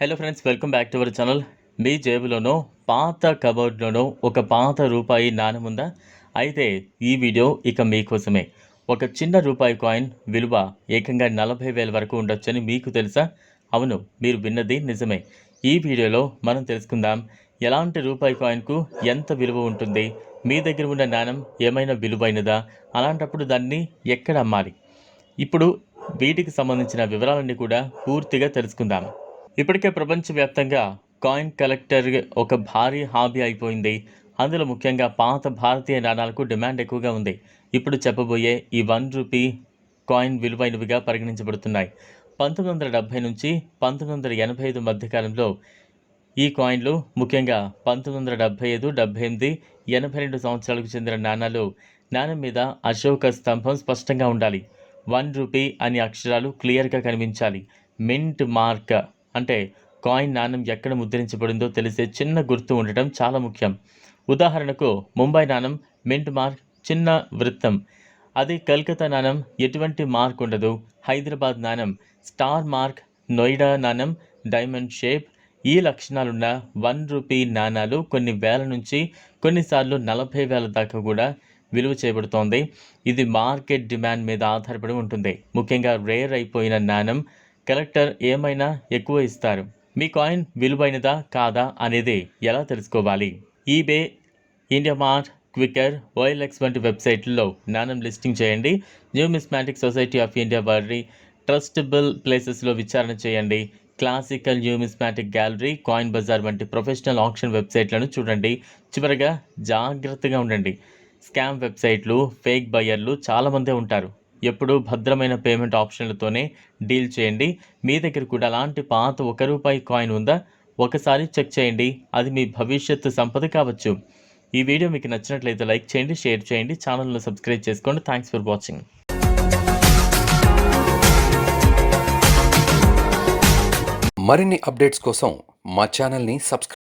Hello friends welcome back to our channel మీ జేబులోనో పాత కబోర్డ్లోనో ఒక పాత రూపాయి నాణెం ఉందా? అయితే ఈ వీడియో ఇక మీకోసమే. ఒక చిన్న రూపాయి కాయిన్ విలువ ఏకంగా నలభై వేల వరకు ఉండొచ్చని మీకు తెలుసా? అవును మీరు విన్నది నిజమే. ఈ వీడియోలో మనం తెలుసుకుందాం ఎలాంటి రూపాయి కాయిన్కు ఎంత విలువ ఉంటుంది? మీ దగ్గర ఉన్న నాణెం ఏమైనా విలువైనదా? అలాంటప్పుడు దాన్ని ఎక్కడ అమ్మాలి? ఇప్పుడు వీటికి సంబంధించిన వివరాలన్నీ కూడా పూర్తిగా తెలుసుకుందాం. ఇప్పటికే ప్రపంచవ్యాప్తంగా కాయిన్ కలెక్టర్ ఒక భారీ హాబీ అయిపోయింది. అందులో ముఖ్యంగా పాత భారతీయ నాణాలకు డిమాండ్ ఎక్కువగా ఉంది. ఇప్పుడు చెప్పబోయే ఈ వన్ రూపీ కాయిన్ విలువైనవిగా పరిగణించబడుతున్నాయి. పంతొమ్మిది వందల డెబ్భై నుంచి పంతొమ్మిది వందల ఎనభై ఐదు మధ్యకాలంలో ఈ కాయిన్లు ముఖ్యంగా పంతొమ్మిది వందల డెబ్భై ఐదు డెబ్భై ఎనిమిది ఎనభై రెండు సంవత్సరాలకు చెందిన నాణాలు నాణం మీద అశోక స్తంభం స్పష్టంగా ఉండాలి. వన్ రూపీ అనే అక్షరాలు క్లియర్గా కనిపించాలి. మింట్ మార్క్ అంటే కాయిన్ నాణ్యం ఎక్కడ ముద్రించబడిందో తెలిసే చిన్న గుర్తు ఉండటం చాలా ముఖ్యం. ఉదాహరణకు ముంబై నాణం మింట్ మార్క్ చిన్న వృత్తం. అది కలకత్తా నాణం ఎటువంటి మార్క్ ఉండదు. హైదరాబాద్ నాణం స్టార్ మార్క్ నోయిడా నాణెం డైమండ్ షేప్. ఈ లక్షణాలున్న వన్ రూపీ నాణాలు కొన్ని వేల నుంచి కొన్నిసార్లు నలభై వేల దాకా కూడా విలువ చేయబడుతోంది. ఇది మార్కెట్ డిమాండ్ మీద ఆధారపడి ఉంటుంది. ముఖ్యంగా రేర్ అయిపోయిన నాణం కలెక్టర్ ఏమైనా ఎక్కువ ఇస్తారు? మీ కాయిన్ విలువైనదా కాదా అనేది ఎలా తెలుసుకోవాలి? EBay India mart Quikr OLX వంటి వెబ్సైట్లలో నాణం లిస్టింగ్ చేయండి. న్యూమిస్మాటిక్ సొసైటీ ఆఫ్ ఇండియా వారి ట్రస్టబుల్ ప్లేసెస్లో విచారణ చేయండి. Classical numismatic gallery coin bazaar వంటి ప్రొఫెషనల్ ఆప్షన్ వెబ్సైట్లను చూడండి. చివరగా జాగ్రత్తగా ఉండండి. స్కామ్ వెబ్సైట్లు ఫేక్ బయర్లు చాలామందే ఉంటారు. ఎప్పుడూ భద్రమైన పేమెంట్ ఆప్షన్లతోనే డీల్ చేయండి. మీ దగ్గర కూడా అలాంటి పాత ఒక రూపాయి కాయిన్ ఉందా? ఒకసారి చెక్ చేయండి. అది మీ భవిష్యత్తు సంపద కావచ్చు. ఈ వీడియో మీకు నచ్చినట్లయితే లైక్ చేయండి షేర్ చేయండి. ఛానల్ను సబ్స్క్రైబ్ చేసుకోండి. Thanks for watching. మరిన్ని అప్డేట్స్ కోసం మా ఛానల్ని సబ్స్క్రైబ్